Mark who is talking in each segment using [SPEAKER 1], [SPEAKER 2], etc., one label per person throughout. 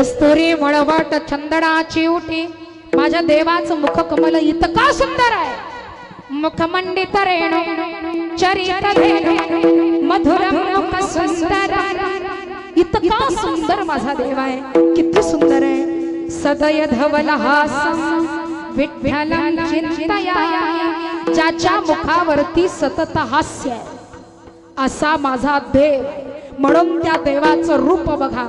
[SPEAKER 1] कस्तुरी मळवट चंदनाची उठी. माझ्या देवाचं मुख कमल इतका सुंदर आहे. मुखमंडित रेणू चरित मधुर मुख सुंदर. इतका सुंदर माझा देव आहे. किती सुंदर आहे. सदय धवल हास विठ्ठल चिंतया ज्याच्या मुखावरती सतत हास्य आहे. असा माझा देव म्हणून त्या देवाचं रूप बघा.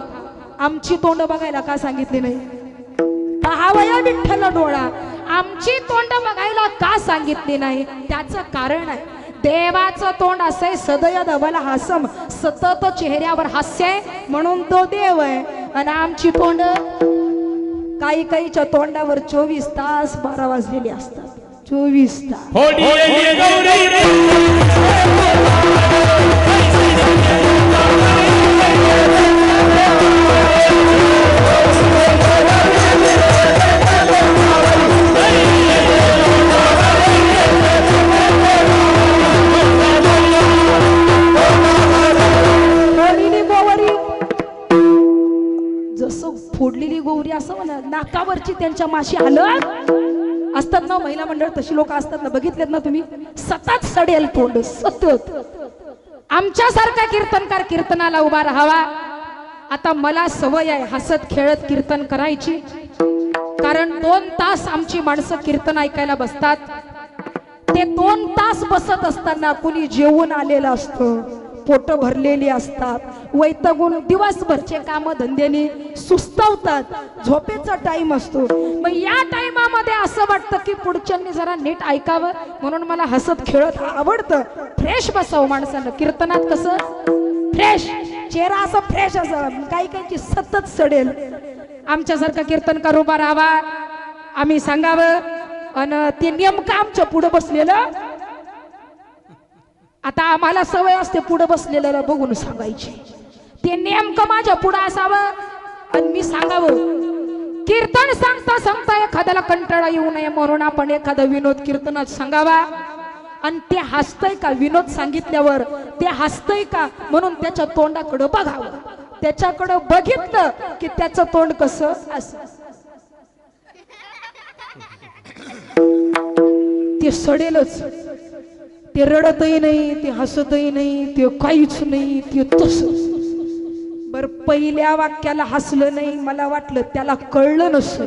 [SPEAKER 1] आमची तोंड बघायला का सांगितली नाही पहावया विठ्ठल डोळा आमची तोंड बघायला का सांगितली नाही त्याचं कारण आहे देवाचं तोंड असं आहे सदय धवल हसम सतत चेहऱ्यावर हास्य आहे म्हणून तो देव आहे आणि आमची तोंड काही काहीच्या तोंडावर चोवीस तास बारा वाजलेली असतात चोवीस तास फोडलेली गोवरी जसं फोडलेली असं म्हणा नाकावरची त्यांच्या माशी आलं असतात ना महिला मंडळ तशी लोक असतात ना बघितलेत ना तुम्ही? सतत सडेल तोंड सतत. आमच्यासारखा कीर्तनकार कीर्तनाला उभा राहावा. आता मला सवय आहे हसत खेळत कीर्तन करायची. कारण दोन तास आमची माणसं कीर्तन ऐकायला बसतात. ते दोन तास बसत असताना कुणी जेवून आलेलं असतं पोट भरलेली असतात. वैतगून दिवसभरचे काम धंद्याने सुस्तवतात. झोपेचा टाइम असतो. मग या टाइमामध्ये असं वाटतं की पुढच्यांनी जरा नीट ऐकावं. म्हणून मला हसत खेळत आवडतं. फ्रेश बसावं माणसानं. कीर्तनात कसं? फ्रेश चेहरा असं फ्रेश असं. काही काहीची सतत सडेल. आमच्यासारखा कीर्तनकार उभा राहावा. आम्ही सांगावं अन ते नेमकं आमच्या पुढं बसलेलं. आता आम्हाला सवय असते पुढं बसलेलं बघून सांगायची. ते नेमकं माझ्या पुढं असावं आणि मी सांगावं कीर्तन सांगता सांगता एखाद्याला कंटाळा येऊ नये म्हणून आपण एखादा विनोद कीर्तनात सांगावा. आणि ते हसतय का विनोद सांगितल्यावर? ते हसतय का? म्हणून त्याच्या तोंडाकडं बघावं. त्याच्याकडं बघितलं की त्याचं तोंड कसं असं ते सडेलच. ते रडतही नाही ते हसतही नाही ते काहीच नाही ते तस बर पहिल्या वाक्याला हसलं नाही मला वाटलं त्याला कळलं नसल.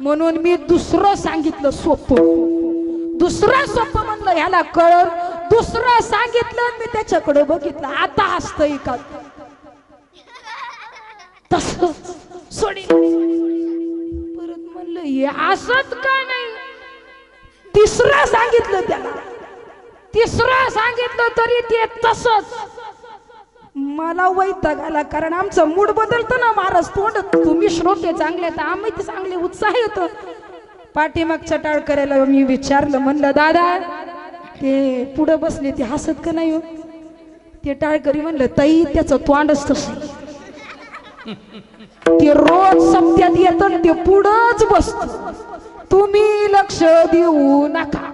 [SPEAKER 1] म्हणून मी दुसरं सांगितलं सोपं. दुसरं सोपं म्हणलं ह्याला कळलं दुसरं सांगितलं मी त्याच्याकडे बघितलं. आता हसत का तस सोडी. परत म्हणलं हे हसत का नाही? तिसरं सांगितलं त्याला. तिसरं सांगितलं तरी ते तसंच. मला वैताग आला कारण आमचं मूड बदलतं ना महाराज. तोंड तुम्ही श्रोते चांगले तर आम्ही ते चांगले उत्साह येतो पाठीमागच्या टाळ करायला मी विचारलं म्हणलं दादा ते पुढं बसले ते हसत का नाही हो? ते टाळकरी म्हणलं ताई त्याचं तोंडच तसं ते रोज सप्त्यात येत ते पुढंच बसत. तुम्ही लक्ष देऊ नका.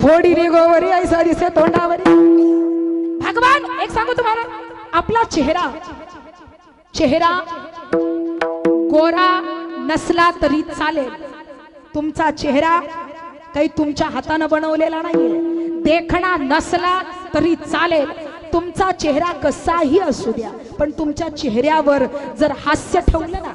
[SPEAKER 1] फोडी रे गोवरी ऐसा दिसे तोंडावरी. भगवान एक सांगू तुम्हाला? आपला चेहरा चेहरा गोरा नसला तरी चालेल. तुमचा चेहरा काही तुमच्या हातानं बनवलेला नाहीये. देखणा नसला तरी चालेल. तुमचा चेहरा कसाही असू द्या पण तुमच्या चेहऱ्यावर जर हास्य ठेवलं ना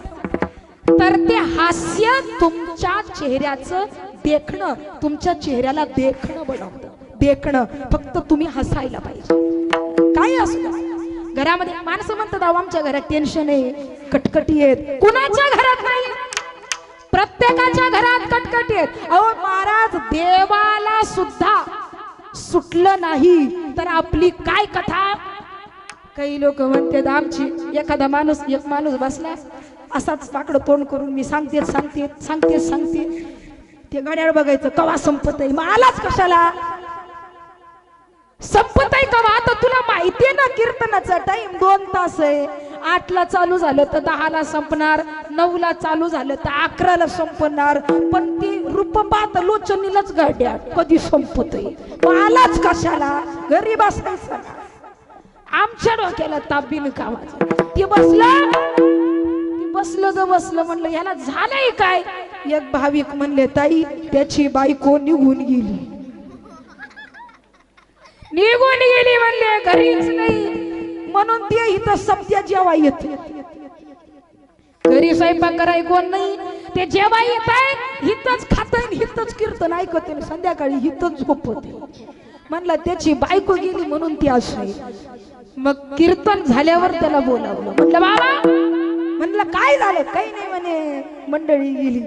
[SPEAKER 1] तर ते हास्य तुमच्या चेहऱ्याचं देखणं तुमच्या चेहऱ्याला देखणं बनवतं. देखणं फक्त तुम्ही हसायला पाहिजे. काय असू द्या. घरामध्ये माणसं म्हणतात अहो आमच्या घरात टेन्शन आहे. कटकटी आहेत. कुणाच्या घरात नाही? प्रत्येकाच्या घरात कटकटी आहेत. अहो महाराज देवाला सुद्धा सुटलं नाही. तर आपली काय कथा? काही लोक म्हणतात आमची एखादा माणूस एक माणूस बसला असाच पाकडं तोंड करून मी सांगते सांगते सांगते सांगते. ते घड्याळ बघायचं कवा संपत आहे मलाच कशाला? संपत आहे का आता तुला माहितीये ना कीर्तनाचा टाइम दोन तास आहे. आठला चालू झालं तर दहाला संपणार नऊला चालू झालं तर अकराला संपणार. पण ती रूपपात लोचनीलाच गाड्या कधी संपत आलाच कशाला? घरी बसायचं आमच्या डोक्याला ताबीन बिन ते बसलं. ते बसलं जर बसलं म्हणलं याला झालंय काय? एक भाविक म्हणले ताई त्याची बायको निघून गेली. निघून गेली म्हणले घरीच नाही म्हणून ते इथं सत्य जेवा येते घरी स्वयंपाक कराय कोण नाही. ते जेव्हा येत आहे. हिथच खात हिथच कीर्तन ऐकते संध्याकाळी हिथच झोपते म्हणलं त्याची बायको गेली म्हणून ती अशी मग कीर्तन झाल्यावर त्याला बोलावलं. म्हणलं बाबा. म्हणलं काय झालं? काही नाही म्हणे. मंडळी गेली.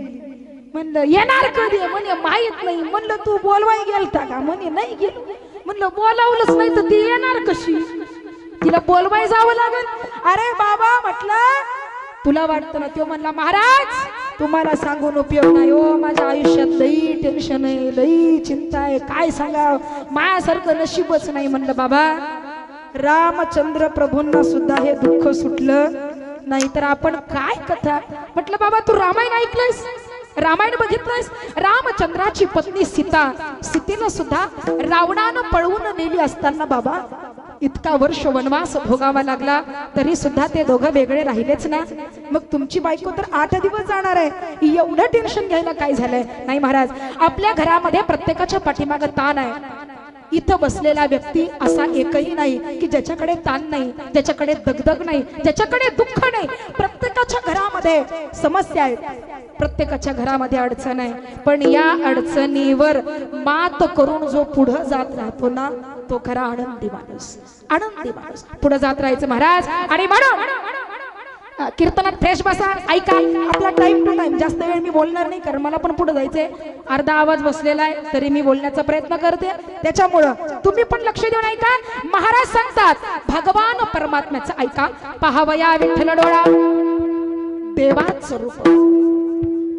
[SPEAKER 1] म्हणलं येणार कधी? म्हणे माहीत नाही. म्हणलं तू बोलवाय गेलता का? म्हणे नाही गेलो. म्हणलं बोलावलंच नाही तर ती येणार कशी? तिला बोलवाय जावं लागेल. अरे बाबा म्हटलं तुला वाटतं ना तो म्हणला महाराज तुम्हाला सांगून उपयोग नाही हो. माझ्या आयुष्यात लई टेन्शन आहे लई चिंता आहे. काय सांगा माझ्यासारखं नशीबच नाही. म्हणलं बाबा रामचंद्र प्रभूंना सुद्धा हे दुःख सुटलं. नाही तर आपण काय कथा? म्हटलं बाबा तू रामायण ऐकलंयस? रामायण बघितलंयस? रामचंद्राची पत्नी सीता सीतेला सुद्धा रावणानं पळवून नेली असताना बाबा इतका वर्ष वनवास भोगावा लागला तरी सुद्धा ते दोघं वेगळे राहिलेच ना. मग तुमची बायको तर आठ दिवस जाणार आहे. एवढं टेन्शन घ्यायला काय झालंय? नाही महाराज आपल्या घरामध्ये प्रत्येकाच्या पाठीमाग ताण आहे. इथं बसलेला व्यक्ती असा एकही नाही की ज्याच्याकडे ताण नाही ज्याच्याकडे दगदग नाही ज्याच्याकडे दुःख नाही. प्रत्येकाच्या घरामध्ये समस्या आहेत. प्रत्येकाच्या घरामध्ये अडचण आहे. पण या अडचणीवर मात करून जो पुढं जात राहतो ना तो खरा आनंदी माणूस. आनंदी माणूस. पुढे जात राहायचं महाराज. आणि म्हणून कीर्तनात फ्रेश बसा. ऐका आपला टाइम टू टाइम जास्त वेळ मी बोलणार नाही कारण मला पण पुढे जायचंय. अर्धा आवाज बसलेला आहे तरी मी बोलण्याचा प्रयत्न करते. त्याच्यामुळं तुम्ही पण लक्ष देऊन ऐका. महाराज सांगतात भगवान परमात्म्याचं ऐका. पहावया विठ्ठल डोळा. देवाच रूप.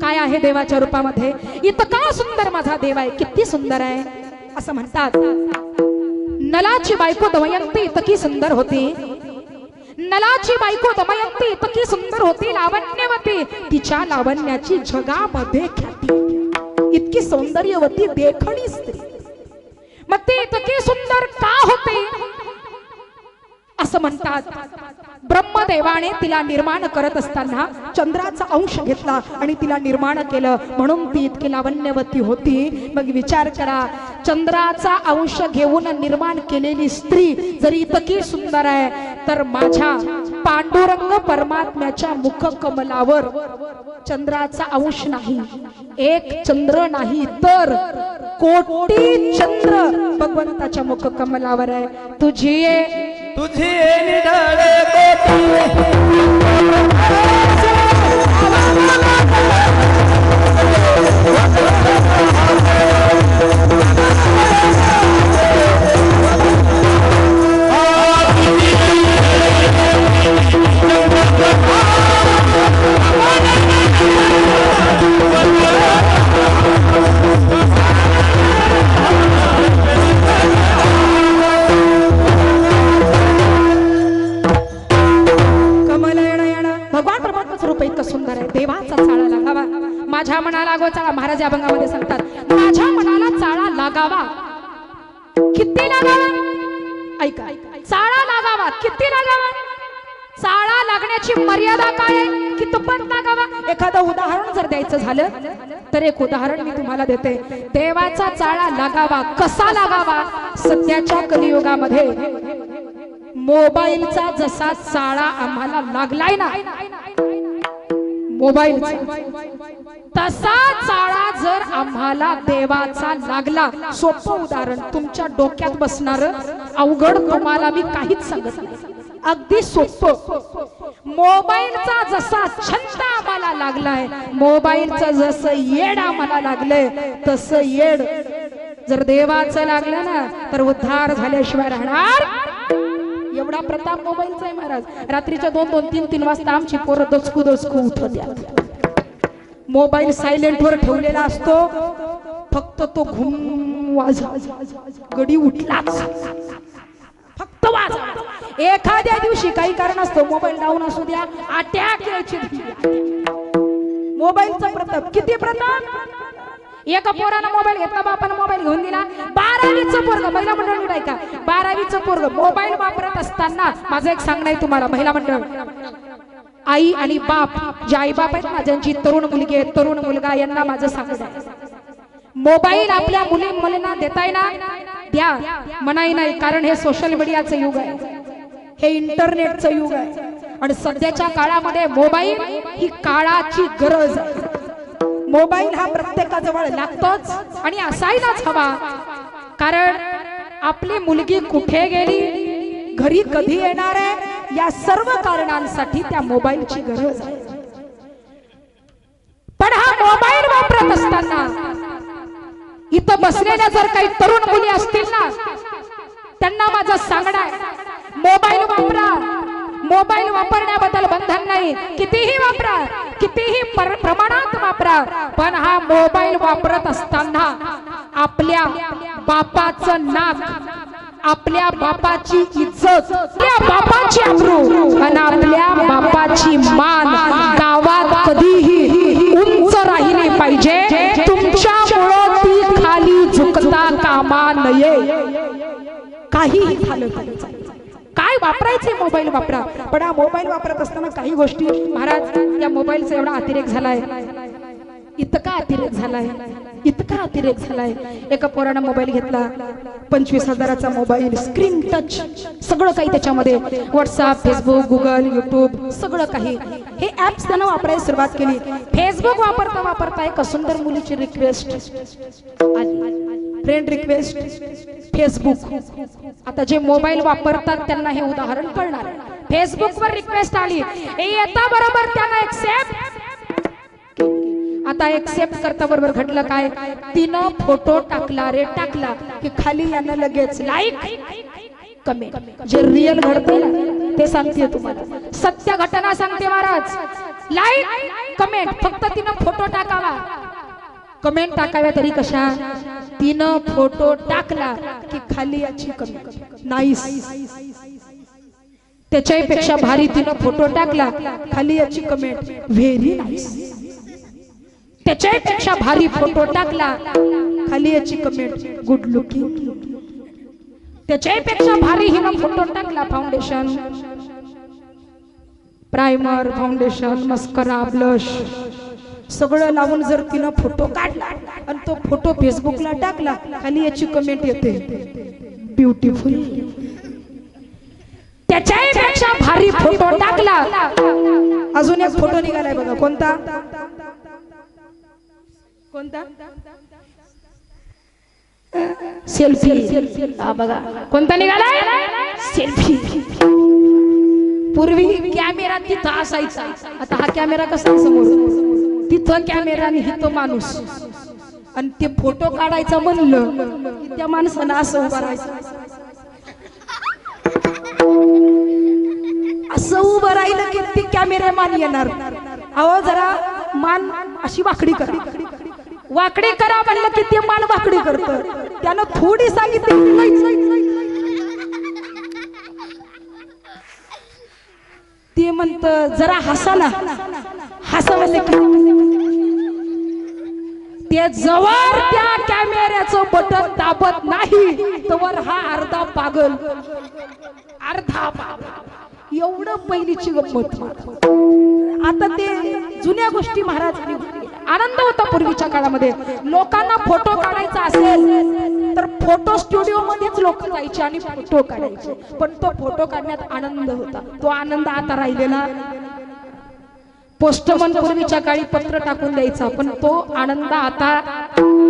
[SPEAKER 1] काय आहे देवाच्या रूपामध्ये? इतका सुंदर माझा देव आहे किती सुंदर आहे. असं म्हणतात. नलाची बायको दमयंती इतकी सुंदर होती. नलाची बायको दमयंती इतकी सुंदर होती लावण्यवती. तिच्या लावण्याची जगामध्ये ख्याती. इतकी सौंदर्यवती देखणी स्त्री. मग ती इतकी सुंदर का होते? असं म्हणतात. ब्रह्मदेवाने तिला निर्माण करत असताना चंद्राचा अंश घेतला आणि तिला निर्माण केलं. म्हणून ती इतकी लावण्यवती होती. मग विचार करा चंद्राचा अंश घेऊन निर्माण केलेली स्त्री जरी इतकी सुंदर आहे तर माझ्या पांडुरंग परमात्म्याच्या मुख कमलावर चंद्राचा अंश नाही एक चंद्र नाही तर कोटी चंद्र भगवंताच्या मुख कमलावर आहे. तुझी
[SPEAKER 2] तुझी निढाळे कोटी
[SPEAKER 1] रूप इतकं सुंदर आहे. देवाचा चाळा लागावा. माझ्या मनाला गो चाळा महाराज या भंगामध्ये सांगतात. माझ्या मनाला चाळा लागावा. किती लागावा? ऐका. चाळा लागावा. किती लागावा? चाळा लागण्याची मर्यादा काय आहे? कितपत लागावा? एखादं उदाहरण जर द्यायचं झालं तर एक उदाहरण मी तुम्हाला देते. देवाचा चाळा लागावा. कसा लागावा? सध्याच्या कलियुगामध्ये. मोबाईलचा जसा चाळा आम्हाला लागलाय ना मोबाईल. तसा चाळा जर आम्हाला देवाचा लागला सोपं उदाहरण तुमच्या डोक्यात बसणार अवघड तुम्हाला मी काहीच सांगत नाही. अगदी सोप. मोबाईलचा जसा छंद आम्हाला लागलाय मोबाईलचं जसं येड आम्हाला लागलंय तसं येड. जर देवाचं लागलं ना तर उद्धार झाल्याशिवाय राहणार एवढा प्रताप मोबाईलचा आहे महाराज. रात्रीच्या दोन दोन तीन तीन वाजता आमची पोरं दचकू दचकू उठत मोबाईल सायलेंट वर ठेवलेला असतो. फक्त तो घुम वाज. गडी उठलाच. फक्त वाज. एखाद्या दिवशी काही कारण असतो मोबाईल डाऊन असू द्या. अटॅक मोबाईलचा प्रताप. किती प्रताप? एका पोरानं मोबाईल घेतला बापानं मोबाईल घेऊन दिला. बारावीचं पोरग महिला मंडळ ऐका बारावीचं पोरग मोबाईल वापरत असताना माझं एक सांगणं आहे तुम्हाला महिला मंडळ. आई आणि बाप जे आई बाप आहेत ना ज्यांची तरुण मुलगी आहे तरुण मुलगा यांना माझं सांगत आहे. मोबाईल आपल्या मुली मुलींना देताय ना? द्या. मनाई नाही कारण हे सोशल मीडियाचं युग आहे. हे इंटरनेटचं युग आहे. आणि सध्याच्या काळामध्ये मोबाईल ही काळाची गरज आहे. मोबाईल हा प्रत्येकाजवळ लागतोच आणि असायलाच हवा. कारण आपली मुलगी कुठे गेली? घरी कधी येणार आहे? या सर्व कारणांसाठी त्या मोबाईलची गरज आहे. पण हा मोबाईल वापरत असताना इथं बसलेल्या जर काही तरुण मुली असतील ना त्यांना माझं सांगणं आहे मोबाईल वापरा. मोबाईल वापरण्याबद्दल बंधन नाही. कितीही वापरा कितीही पर- प्रमाणात वापरा पण हा मोबाईल वापरत असताना आपल्या बापाचं नाक आपल्या बापाची इज्जत आपल्या बापाची अब्रू आणि आपल्या बापाची मान गावात कधीही उंच राहिली पाहिजे. तुमच्यामुळं ती खाली झुकता कामा नये. काहीही झालं काय वापरायचे मोबाईल वापरा? पण हा मोबाईल वापरत असताना काही गोष्टी महाराज या मोबाईलचा एवढा अतिरेक झालाय. इतका अतिरेक झालाय. इतका अतिरेक झालाय. एका पोरानं मोबाईल घेतला. पंचवीस हजाराचा मोबाईल स्क्रीन टच सगळं काही त्याच्यामध्ये. व्हॉट्सअप फेसबुक गुगल युट्यूब सगळं काही. हे ऍप्स त्यानं वापरायला सुरुवात केली. फेसबुक वापरता वापरता एका सुंदर मुलीची रिक्वेस्ट फ्रेंड रिक्वेस्ट फेसबुक आता जे मोबाईल वापरतात त्यांना हे उदाहरण कळणार. फेसबुकवर रिक्वेस्ट आली. येता बरोबर त्यांना एक्सेप्ट आता एक्सेप्ट करता बरोबर घडलं काय? तिनं फोटो टाकला रे टाकला की खाली यानं लगेच लाईक कमी जे रिअल घडते ते सांगते तुम्हाला. सत्य घटना सांगते महाराज. लाईक कमेंट फक्त तिनं फोटो टाकावा. कमेंट टाकाव्या तरी कशा? तिनं फोटो टाकला की खाली याची कमी नाही त्याच्याही पेक्षा भारी तिनं फोटो टाकला खाली याची कमेंट व्हेरी नाईस त्याच्याही पेक्षा भारी फोटो टाकला. खाली याची कमेंट गुड लुकिंग त्याच्याही पेक्षा भारी हिनं फोटो टाकला foundation primer foundation mascara blush सगळं लावून जर तिनं फोटो काढला आणि तो फोटो फेसबुकला टाकला खाली याची कमेंट येते. ब्युटिफुल त्याच्याही पेक्षा भारी फोटो टाकला. अजून एक फोटो निघालाय बघा कोणता? कोणता? सेल्फी हा बघा. कोणता निघालाय? सेल्फी पूर्वी कॅमेरा तिथं असायचा. आता हा कॅमेरा कसा समोर? तिथं कॅमेरा आणि इथं माणूस. आणि ते फोटो काढायचा म्हणलं की त्या माणसानं असं उभं राहायचं. असं उभं राहिलं की ती कॅमेरा मान येणार. अहो जरा मान अशी वाकडी करा. वाकडी करा म्हणलं की ते मान वाकडी करत. त्यानं थोडी सांगितली ते म्हणत जरा हसा ना. हसा म्हणलं की ते जवळ त्या कॅमेऱ्याचं बटन दाबत नाही तवर हा अर्धा पागल. अर्धा पागल. एवढं पहिलीची गंमत. आता ते जुन्या गोष्टी महाराजांनी आनंद होता पूर्वीच्या काळामध्ये. लोकांना फोटो काढायचा असेल तर फोटो स्टुडिओ मध्येच लोक जायचे आणि फोटो काढायचे. पण तो फोटो काढण्यात आनंद होता. तो आनंद आता राहिलेला. पोस्टमन पूर्वीच्या काळी पत्र टाकून द्यायचा पण तो आनंद आता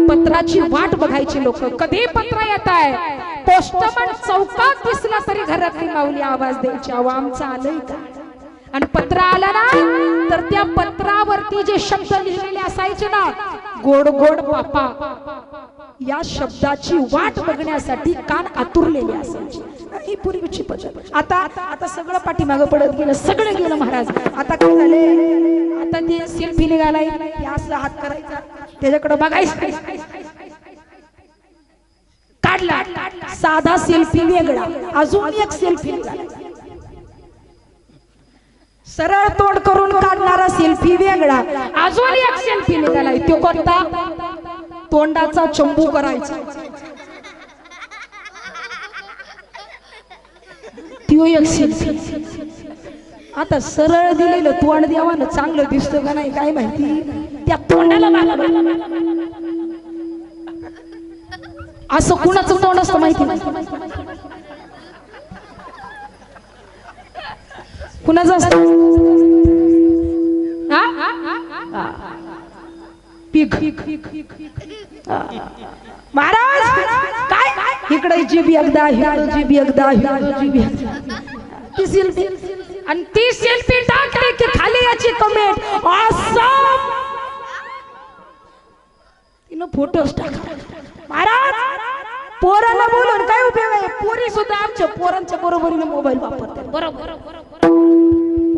[SPEAKER 1] पत्राची वाट बघायची लोक. कधी पत्र येत आहे पोस्टमन चौकात दिसला तरी घरातली माऊली आवाज द्यायची अहो आमचं आलंय का? आणि पत्र आलं ना तर त्या पत्रावरती जे शब्द लिहिलेले असायचे ना गोड गोड बापा या शब्दाची वाट बघण्यासाठी कान आतुरलेले असायचे. ही पूर्वीची पद्धत. आता आता सगळं पाठीमागं पडत गेलं सगळं गेलं महाराज. आता काय झाले आता ते सेल्फी निघालाय असं हात करायचा त्याच्याकडे बघायचं. काढला. साधा सेल्फी वेगळा. अजून एक सेल्फी निघाला. सरळ तोंड करून काढणारा सेल्फी वेगळा अजून एक सेल्फी निघालाय तो कोणता तोंडाचा चंबू करायचा त्यो एक सेल्फी आता सरळ दिलेलं तोंड द्यावानं चांगलं दिसतं का नाही काय माहिती त्या तोंडाला. असं कुणाचं तोंड असतं माहिती कुणाचं असतं? पीक. महाराज काय? इकडे जीबी एकदा हिकडं जीबी एकदा हिकडं जीबी ती सेल्फी आणि ती सेल्फी टाकली की खाली याची कमेंट. ऑसम तिनं फोटोज टाकला. महाराज पोराला बोलून काय उपयोग आहे? पोरी सुद्धा आमच्या पोरांच्या बरोबरीने मोबाईल वापरतात. बरोबर.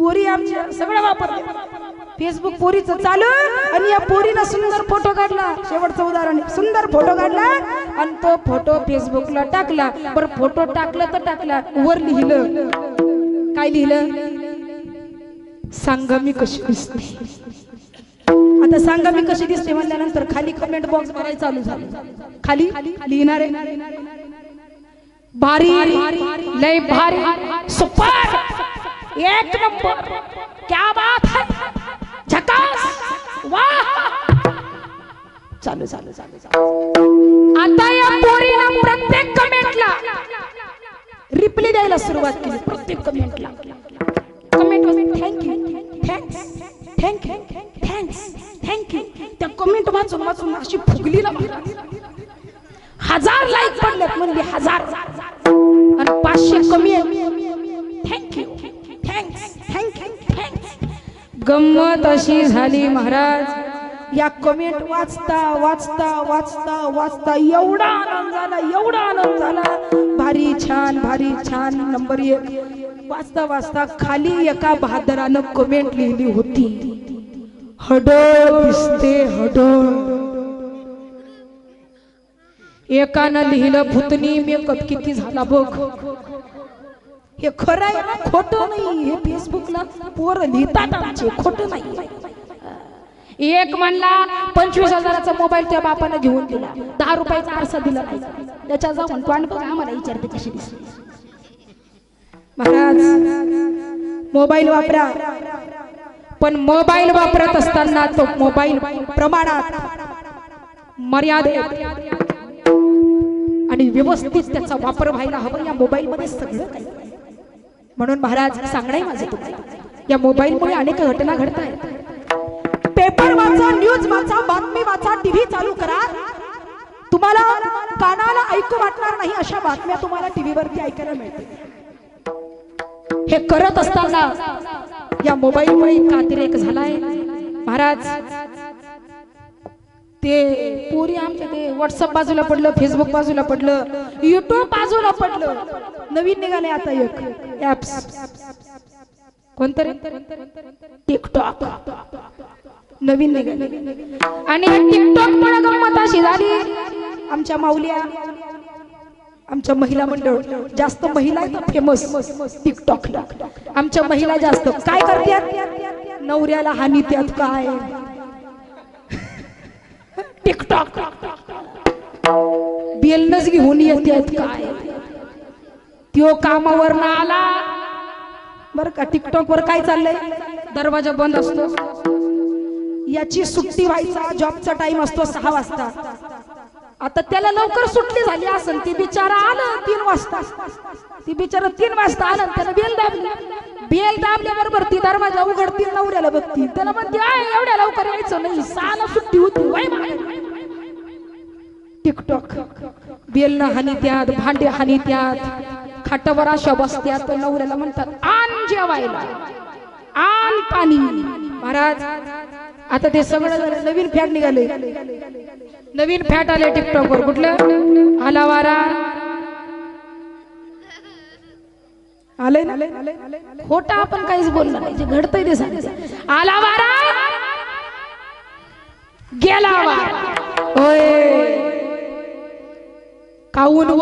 [SPEAKER 1] पोरी आमच्या सगळं वापरतात फेसबुक पोरीचं चालू आणि या पोरीनं सुंदर फोटो काढला. शेवटचं उदाहरण सुंदर फोटो काढला आणि तो फोटो फेसबुकला टाकला. पण फोटो टाकला तर टाकला वर लिहिलं. काय लिहिलं? सांगा मी कशी दिसते. आता सांगा मी कशी दिसते म्हणल्यानंतर खाली कमेंट बॉक्स भरायला चालू झालं. खाली? लिहिणार भारी लय भारी सुपर! एक नंबर क्या बात है झकास वाह चालू चालू चालू चालू आता या पोरीनं प्रत्येक कमेंटला रिप्लाय द्यायला सुरुवात केली प्रत्येक कमेंटला comment thank you thanks thank you thanks thank you त्या कमेंट वाचून वाचून अशी फुगली ना मला. हजार लाईक पडलेत म्हणजे हजार गंमत अशी झाली महाराज. या कमेंट वाचता वाचता वाचता वाचता एवढा आनंद झाला एवढा आनंद झाला. भारी छान भारी छान. नंबर एक. वाचता वाचता खाली एका बहादरानं कमेंट लिहिली होती. हडळ दिसते हडळ. एकानं लिहिलं भूतनी मेकअप किती झाला बघ. हे खरं आहे खोटं नाही. हे फेसबुकला पोर लिहितात आमचे. खोटं नाही. एक म्हणला पंचवीस हजाराचा मोबाईल त्या बापानं घेऊन दिला. दहा रुपयाचा आरसा दिला नाही. त्याच्या जाऊन बघ आम्हाला विचारते कशी दिसली. महाराज मोबाईल वापरा. पण मोबाईल वापरत असताना तो मोबाईल प्रमाणात मर्यादेत आणि व्यवस्थित त्याचा वापर व्हायला हवा या मोबाईल मध्ये सगळं काही. म्हणून महाराज सांगणं आहे माझं तुम्हाला या मोबाईलमुळे अनेक घटना घडत आहेत पेपर वाचा न्यूज वाचा बातमी वाचा टीव्ही चालू करा. तुम्हाला कानाला ऐकू वाटणार नाही अशा बातम्या तुम्हाला टीव्हीवरती ऐकायला मिळते हे करत असताना या मोबाईलमुळे इतका अतिरेक झालाय. महाराज ते पुरी आमच्या ते व्हॉट्सअप बाजूला पडलं फेसबुक बाजूला पडलं युट्यूब बाजूला पडलं. नवीन निघाले आता एक. ऍप्स कोणतं रे टिकटॉक नवीन निघाले. आणि टिकटॉक पण गंमत अशी झाली. आमच्या माऊल्या आमच्या महिला मंडळ जास्त महिला फेमस टिकटॉक आमच्या महिला जास्त. काय करतात? नवऱ्याला हानी त्यात काय? टिकटॉक बेलनच घेऊन येतात काय? त्यो कामावर ना आला. बर का टिकटॉक वर काय चाललंय? दरवाजा बंद असतो. याची सुट्टी व्हायचा जॉबचा टाइम असतो सहा वाजता. आता त्याला लवकर सुट्टी झाली असेल ती बिचारा आलं तीन वाजता. ती बिचारा तीन वाजता आलं त्याला बेल दाबली. बेल दाबल्याबरोबर ती दरवाजा उघडतील नवऱ्याला बघतील त्याला म्हणते "आय, एवढ्या लवकर यायचं नाही. साला सुट्टी होती. वय टिकटॉक बेल बेलनं हानी त्यात भांडे हानी त्यात. खाटावर अशा बसत्यात तर नवऱ्याला म्हणतात आण जेवायला आण पाणी. महाराज आता ते सगळं नवीन फॅट निघाले. नवीन फॅट आले टिकटॉक वर कुठलं? आला वारा आलंय ना? खोटा आपण काहीच बोललो नाही. जे घडतंय ते सांगायचं आला वारा गेला वारा होय. काऊन व?